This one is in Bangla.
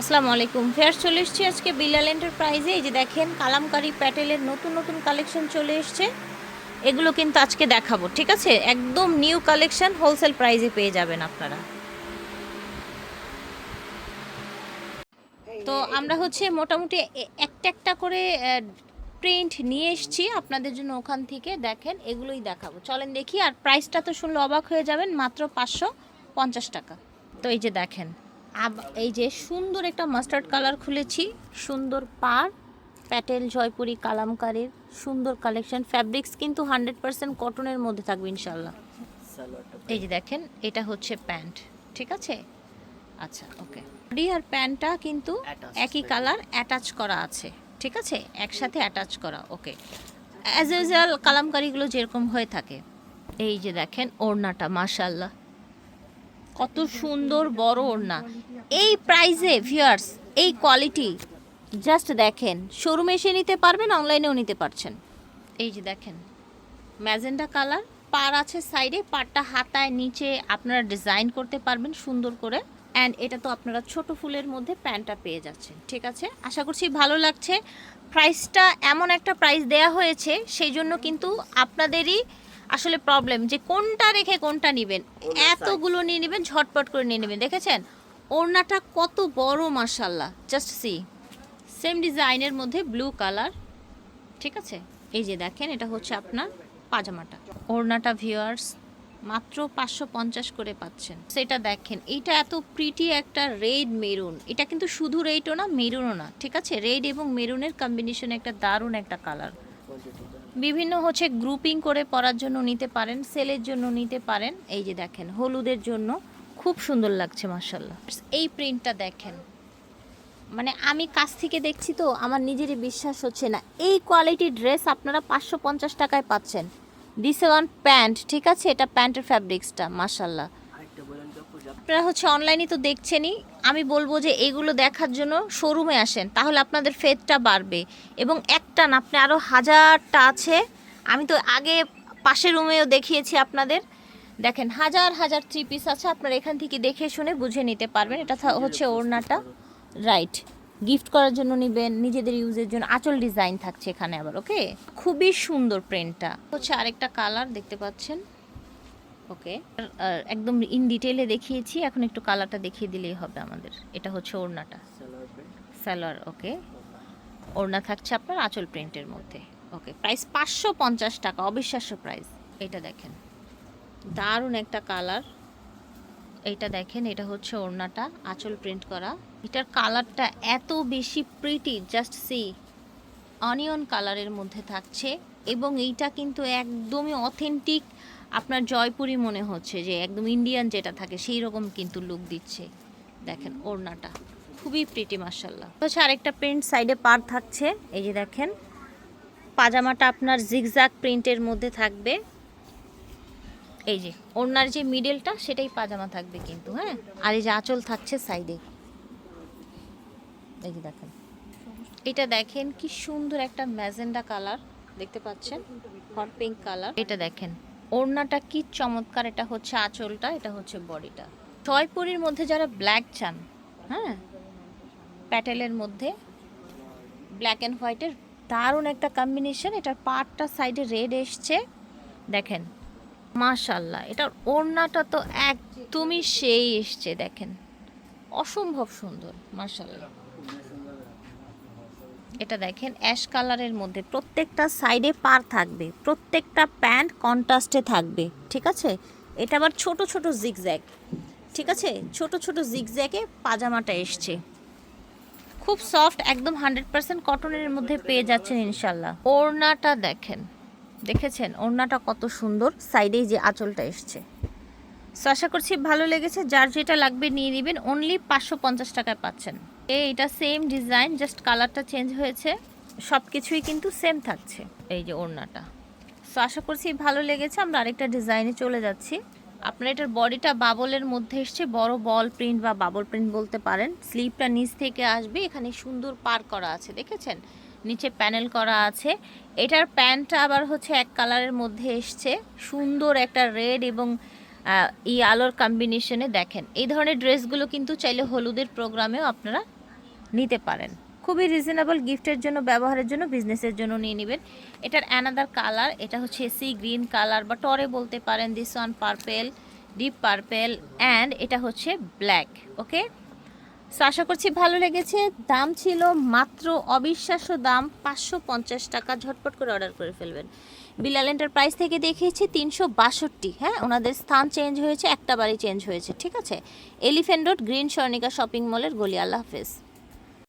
আসসালামু আলাইকুম। ফেয়ার চলে এসেছি আজকে বিলাল এন্টারপ্রাইজে এই যে দেখেন, কালামকারি প্যাটেলের নতুন নতুন কালেকশন চলে এসছে। এগুলো কিন্তু আজকে দেখাবো, ঠিক আছে? একদম নিউ কালেকশন, হোলসেল প্রাইজে পেয়ে যাবেন আপনারা। তো আমরা হচ্ছে মোটামুটি একটা একটা করে প্রিন্ট নিয়ে এসেছি আপনাদের জন্য ওখান থেকে। দেখেন, এগুলোই দেখাবো। চলেন দেখি, আর প্রাইসটা তো শুনলে অবাক হয়ে যাবেন, মাত্র পাঁচশো পঞ্চাশ টাকা। তো এই যে দেখেন এই যে সুন্দর একটা মাস্টার্ড কালার খুলেছি সুন্দর পার প্যাটেল জয়পুরি কালামকারের সুন্দর কালেকশন ফ্যাব্রিক্স কিন্তু হান্ড্রেড পার্সেন্ট কটনের মধ্যে থাকবে ইনশাল্লাহ এই যে দেখেন এটা হচ্ছে প্যান্ট ঠিক আছে? আচ্ছা ওকে। বডি আর প্যান্টটা কিন্তু একই কালার অ্যাটাচ করা আছে ঠিক আছে? একসাথে অ্যাটাচ করা ওকে। অ্যাজ ইউজুয়াল কালামকারিগুলো যেরকম হয়ে থাকে। এই যে দেখেন ওড়নাটা মাশাল্লাহ কত সুন্দর বড় ওড়না। এই প্রাইসে ভিউয়ার্স এই কোয়ালিটি জাস্ট দেখেন। শোরুমে এসে নিতে পারবেন অনলাইনেও নিতে পারছেন। এই যে দেখেন ম্যাজেন্ডা কালার পার আছে সাইডে পারটা হাতায় নিচে আপনারা ডিজাইন করতে পারবেন সুন্দর করে। অ্যান্ড এটা তো আপনারা ছোট ফুলের মধ্যে প্যান্টটা পেয়ে যাচ্ছেন, ঠিক আছে? আশা করছি ভালো লাগছে। প্রাইসটা এমন একটা প্রাইস দেয়া হয়েছে, সেই জন্য কিন্তু আপনাদেরই আসলে প্রবলেম যে কোনটা রেখে কোনটা নেবেন? এতগুলো নিয়ে নেবেন ঝটপট করে নিয়ে নেবেন দেখেছেন? ওড়নাটা কত বড় মার্শাল্লাহ জাস্ট সি সেম ডিজাইনের মধ্যে ব্লু কালার ঠিক আছে? এই যে দেখেন এটা হচ্ছে আপনার পাজামাটা। ওড়নাটা ভিউয়ার্স মাত্র পাঁচশো পঞ্চাশ করে পাচ্ছেন। সেটা দেখেন এইটা এত প্রিটি একটা রেড মেরুন এটা কিন্তু শুধু রেডও না মেরুনও না ঠিক আছে? রেড এবং মেরুনের কম্বিনেশন একটা দারুণ একটা কালার বিভিন্ন হচ্ছে গ্রুপিং করে পরার জন্য নিতে পারেন সেলের জন্য নিতে পারেন। এই যে দেখেন, হলুদের জন্য খুব সুন্দর লাগছে মার্শাল্লাহ এই প্রিন্টটা দেখেন। মানে আমি কাছ থেকে দেখছি তো, আমার নিজেরই বিশ্বাস হচ্ছে না। এই কোয়ালিটির ড্রেস আপনারা পাঁচশো পঞ্চাশ টাকায় পাচ্ছেন। দিস ওয়ান প্যান্ট, ঠিক আছে? এটা প্যান্টের ফ্যাব্রিক্সটা মাশাল্লাহ আপনারা হচ্ছে অনলাইনে তো দেখছেনই। আমি বলব যে এগুলো দেখার জন্য শোরুমে আসেন, তাহলে আপনাদের ফেদটা বাড়বে। এবং একটা না, আপনি আরও হাজারটা আছে, আমি তো আগে পাশের রুমেও দেখিয়েছি আপনাদের। দেখেন, হাজার হাজার থ্রি পিস আছে, আপনারা এখান থেকে দেখে শুনে বুঝে নিতে পারবেন। এটা হচ্ছে ওড়নাটা। রাইট গিফট করার জন্য নেবেন, নিজেদের ইউজের জন্য। আচল ডিজাইন থাকছে এখানে আবার ওকে খুবই সুন্দর প্রিন্টটা হচ্ছে আরেকটা কালার দেখতে পাচ্ছেন? ওকে। একদম ইন ডিটেলে দেখিয়েছি এখন একটু কালারটা দেখিয়ে দিলেই হবে আমাদের। এটা হচ্ছে ওড়নাটা। সালোয়ার ওকে। ওড়না থাকছে আপনার আঁচল প্রিন্টের মধ্যে। ওকে প্রাইস পাঁচশো পঞ্চাশ টাকা অবিশ্বাস্য প্রাইস এটা দেখেন। দারুণ একটা কালার এইটা দেখেন এটা হচ্ছে ওড়নাটা আঁচল প্রিন্ট করা। এটার কালারটা এত বেশি প্রিটি জাস্ট সি অনিয়ন কালারের মধ্যে থাকছে। এবং এইটা কিন্তু একদমই অথেন্টিক আপনার জয়পুরি মনে হচ্ছে যে একদম ইন্ডিয়ান যেটা থাকে সেই রকম কিন্তু লুক দিচ্ছে। দেখেন, ওড়নাটা। খুবই প্রিটি মার্শাল্লাহ হচ্ছে আরেকটা প্রিন্ট সাইডে পার থাকছে, এই যে দেখেন, পাজামাটা আপনার জিগজ্যাগ প্রিন্টের মধ্যে থাকবে। এই যে, ওড়নার যে মিডলটা সেটাই পাজামা থাকবে কিন্তু হ্যাঁ? আর এই যে আঁচল থাকছে সাইডে এই যে দেখেন। এটা দেখেন, কি সুন্দর একটা ম্যাজেন্ডা কালার। দেখতে পাচ্ছেন, হট পিঙ্ক কালার এটা দেখেন, ওড়নাটা কি চমৎকার, এটা হচ্ছে আঁচলটা, এটা হচ্ছে বডিটা। জয়পুরীর মধ্যে যারা ব্ল্যাক চান হ্যাঁ প্যাটেলের মধ্যে ব্ল্যাক অ্যান্ড হোয়াইটের দারুণ একটা কম্বিনেশন এটার পার্টটা সাইডে রেড এসছে। দেখেন মাশাল্লাহ এটার ওড়নাটা তো একদমই সেই এসছে, দেখেন। অসম্ভব সুন্দর মাশাল্লাহ এটা দেখেন, অ্যাশ কালারের মধ্যে প্রত্যেকটা সাইডে পার থাকবে, প্রত্যেকটা প্যান্ট কন্ট্রাস্টে থাকবে, ঠিক আছে? এটা আবার ছোট ছোট জিগজ্যাগ ঠিক আছে? ছোট ছোট জিগজ্যাগে পাজামাটা এসছে। খুব সফট একদম হান্ড্রেড পার্সেন্ট কটনের মধ্যে পেয়ে যাচ্ছেন ইনশাল্লাহ ওড়নাটা দেখেন, দেখেছেন? ওড়নাটা কত সুন্দর, সাইডেই যে আঁচলটা এসছে। সো আশা করছি ভালো লেগেছে, যার যেটা লাগবে নিয়ে নেবেন অনলি পাঁচশো পঞ্চাশ টাকায় পাচ্ছেন। এই এটা সেম ডিজাইন জাস্ট কালারটা চেঞ্জ হয়েছে। সব কিছুই কিন্তু সেম থাকছে। এই যে ওড়নাটা। সো আশা করছি ভালো লেগেছে, আমরা আরেকটা ডিজাইনে চলে যাচ্ছি। আপনার এটার বডিটা বাবলের মধ্যে এসছে, বড় বল প্রিন্ট বা বাবল প্রিন্ট বলতে পারেন। স্লিপটা নিচ থেকে আসবে, এখানে সুন্দর পার করা আছে, দেখেছেন? নিচে প্যানেল করা আছে। এটার প্যান্টটা আবার হচ্ছে এক কালারের মধ্যে এসছে। সুন্দর একটা রেড এবং এই আলোর কম্বিনেশনে দেখেন। এই ধরনের ড্রেসগুলো কিন্তু চাইলে হলুদের প্রোগ্রামেও আপনারা নিতে পারেন। খুবই রিজনেবল গিফটের জন্য, ব্যবহারের জন্য বিজনেসের জন্য নিয়ে নেবেন। এটার অ্যানাদার কালার এটা হচ্ছে সি গ্রিন কালার বা টরে বলতে পারেন this one purple deep purple and এটা হচ্ছে ব্ল্যাক ওকে সো আশা করছি ভালো লেগেছে। দাম ছিল মাত্র অবিশ্বাস্য দাম, পাঁচশো পঞ্চাশ টাকা। ঝটপট করে অর্ডার করে ফেলবেন। বিলাল এন্টারপ্রাইজ থেকে দেখিয়েছি তিনশো বাষট্টি। হ্যাঁ ওনাদের স্থান চেঞ্জ হয়েছে, একটা বাড়ি চেঞ্জ হয়েছে, ঠিক আছে? Elephant Road Green Swarnika shopping মলের গলি। আল্লাহ হাফেজ।